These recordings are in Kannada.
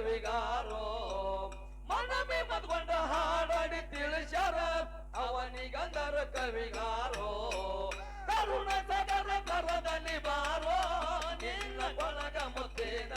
ಕವಿಗಾರೋ ಮನಮಿ ಮದ್ಕೊಂಡ ಹಾಡಾಡಿ ತಿಳಿಸ್ಯಾರ. ಅವನಿಗಂದರ ಕವಿಗಾರೋ ತರುಣ ಸದರ ಕರದಲ್ಲಿ ಬಾರೋ. ನಿನ್ನ ಕೊಳಗ ಮುತ್ತೇನ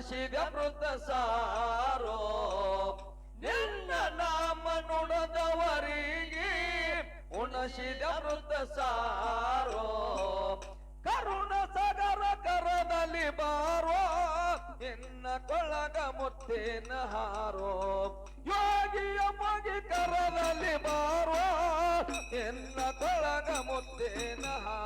ಶಿವ ಮೃತ ಸಾರೋ, ನಿನ್ನ ನಾಮ ನುಡದವರಿಗೆ ಉಣಸಿದ ಮೃತ ಸಾರೋ. ಕರುಣ ಸಗರ ಕರದಲ್ಲಿ ಬಾರೋ, ನಿನ್ನ ಕೊಳಗ ಮುತ್ತೇನ ಹಾರೋ. ಯೋಗಿಯ ಮಗಿ ಕರದಲ್ಲಿ ಬಾರೋ, ನಿನ್ನ ಕೊಳಗ ಮುತ್ತೇನ ಹಾರೋ.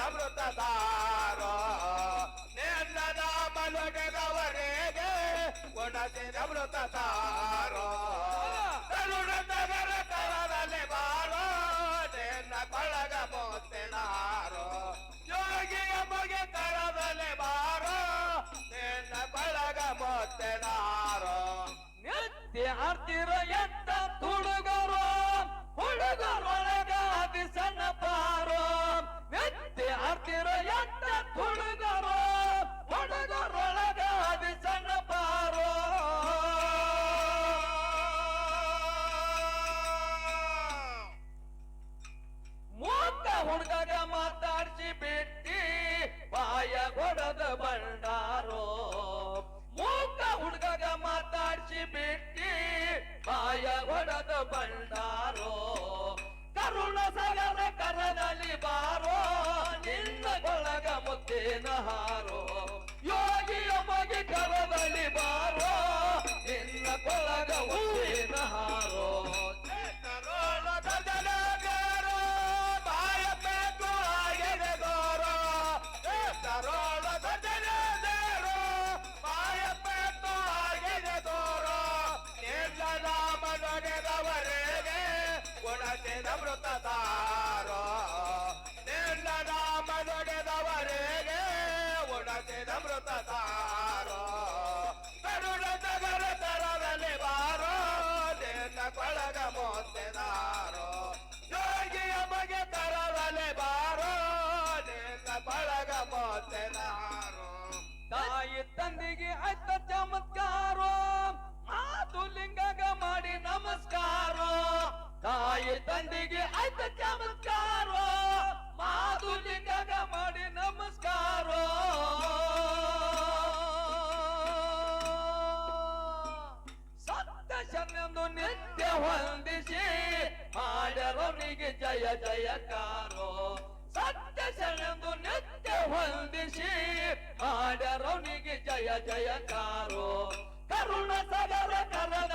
అమృతదారో నేన్నదా మలుడగవరేగే గుణసి అమృతదారో ಕಡದ ಬಂಡಾರೋ, ಕರುಣ ಸಗರ ಕರದಲ್ಲಿ ಬಾರೋ, ನಿನ್ನ ಕೊಳಗ ಮುತ್ತೇನ ಹಾರೋ, ಯೋಗಿಯ ಮಗೆ ಕರದಲ್ಲಿ ಬಾರೋ, ನಿನ್ನ ಕೊಳಗ ಮುತ್ತೇನ ತಂದೆಗೆ ಆಯ್ತ ಚಮತ್ಕಾರ. ಮಾಧುಲಿಂಗ ಮಾಡಿ ನಮಸ್ಕಾರ. ಸತ್ತ ಶನೆಂದು ನಿತ್ಯ ಹೊಂದಿಸಿ ಮಾಡ್ಯರವರಿಗೆ ಜಯ ಜಯಕಾರೋ. ಸತ್ಯ ಶನೆಂದು ನಿತ್ಯ ಹೊಂದಿಸಿ ಮಾಡ್ಯರವನಿಗೆ ಜಯ ಜಯಕಾರೋ. ಕರುಣ ಸಗರ ಕರಣ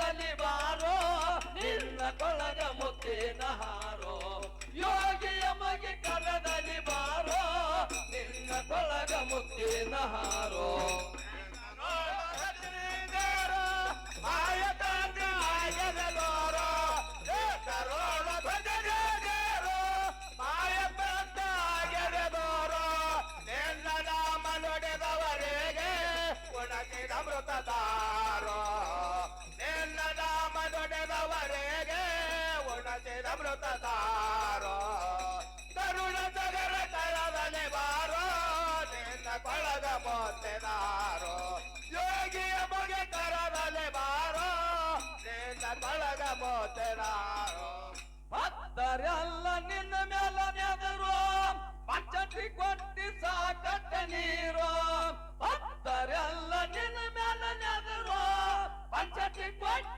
ಮಾಡುತ್ತಾರೋ ಕರುಣ ಸಗರ ಕಳದನೆ ಬಾರೋ, ನಿನ್ನ ಕೊಳಗ ಪೋತೆನಾರೋ ಯೋಗಿಯ ಬಗೆ ಕರದನೆ ಬಾರೋ, ನಿನ್ನ ಕೊಳಗ ಪೋತೆನಾರೋ ಭಕ್ತರೆಲ್ಲ ನಿನ್ನ ಮೇಲೆ ನೆದರು ಪಂಚಟಿ ಕೊಟ್ಟಿ ಸಾಕಟ್ಟ ನೀರು. ಭಕ್ತರೆಲ್ಲ ನಿನ್ನ ಮೇಲೆ ನೆದರು ಪಂಚಟಿ ಕೊಟ್ಟಿ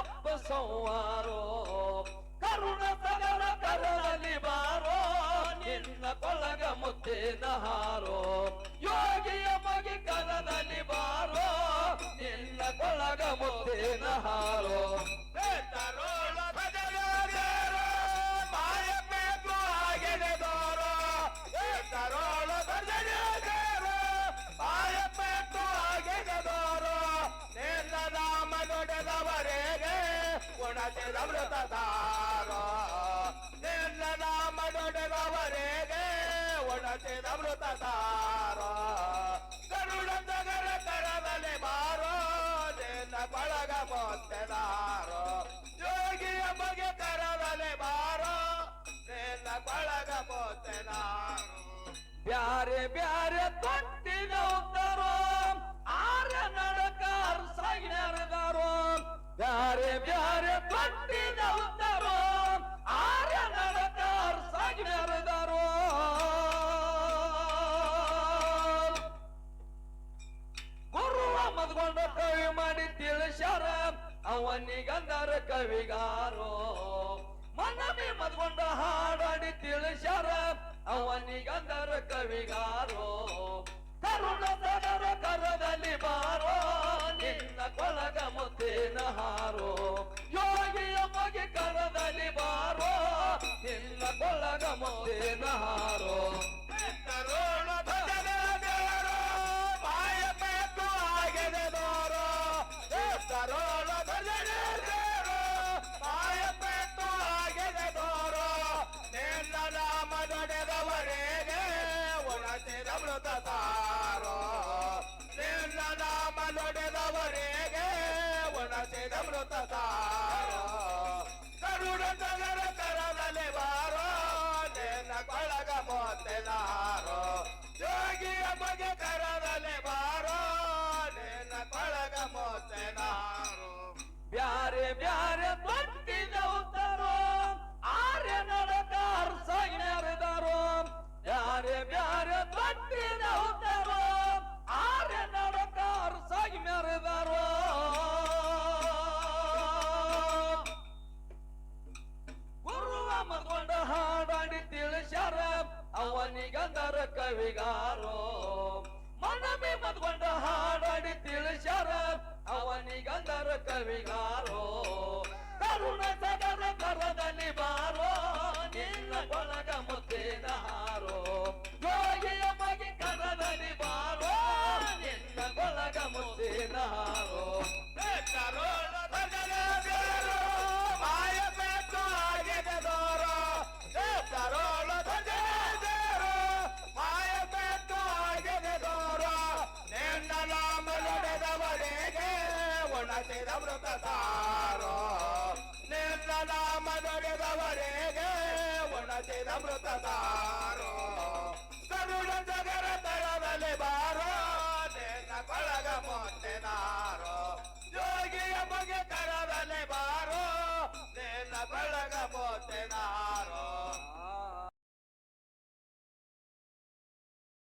ಮಾಡಿದಪ್ಪ ಸಂವಾರೋ ಕರುಣ ಸಗರ ಕರದಲ್ಲಿ ಬಾರೋ, ನಿನ್ನ ಕೊಳಗ ಮುತ್ತೇನ ಹಾರೋ. ಯೋಗಿಯ ಮಗಿ ಕರದಲ್ಲಿ ಬಾರೋ, ನಿನ್ನ ಕೊಳಗ ಮುತ್ತೇನ ಹಾರೋ. ಉಣಸಿದ ಮೃತ ಸಾರೋ ನಿನ್ನ ನಾಮ ನುಡಿದವರೆಗೆ ಒಣತೆ ಮೃತ ಸಾರೋ ಕರುಣ ತಗರ ಕರದಲ್ಲಿ ಬಾರೋ ನಿನ್ನ ಬಳಗ ಮೊತ್ತೆದಾರೋ ಯೋಗಿಯ ಬಗೆ ಕರದಲ್ಲಿ ಬಾರೋ ನಿನ್ನ ಬಳಗ ಮೊತ್ತೆದಾರೋ ಬ್ಯಾರೆ ಬ್ಯಾರೆ ತೊಟ್ಟಿನ ಉತ್ತರೋ, ಆರ್ಯ ನಡಕ ಅರ್ಸಾಗಿ ನೆರೆದಾರೋ ಬ್ಯಾರೆ ಬ್ಯಾರೆ ಅವನಿಗಂದರ ಕವಿಗಾರೋ, ಮನವಿ ಮದ್ಕೊಂಡ ಹಾಡಾಡಿ ತಿಳಿಸ್ಯಾರ. ಅವನಿಗಂದರ ಕವಿಗಾರೋ, ತರುಣ ಸದರ ಕರದಲ್ಲಿ ಬಾರೋ, ನಿನ್ನ ಕೊಳಗ ಮುತ್ತಿನ ಹಾರೋ. ಯೋಗಿಯ ಮಗೆ ಕರದಲ್ಲಿ ಬಾರೋ, ನಿನ್ನ ಕೊಳಗ ಮುತ್ತಿನ ಹಾರೋ. ಉಣಸಿದ ಮೃತ ಸಾರೋ. ಒಣಸಿದ ನಾಮ ಅವನಿಗಂದರ ಕವಿಗಾರೋ ಕರುಣ ಸಗರ ಕರದಲ್ಲಿ ಬಾರೋ ನಿನ್ನ ಕೊಳಗ ಮುತ್ತಿನ ಹಾರೋ. ಉಣಸಿದ ಮೃತ ಸಾರೋ ನಿನ್ನ ನಾಮ ನುಡಿದವರಿಗೆ ಉಣಸಿದ ಮೃತ ಸಾರೋ ಕರುಣ ಜಗ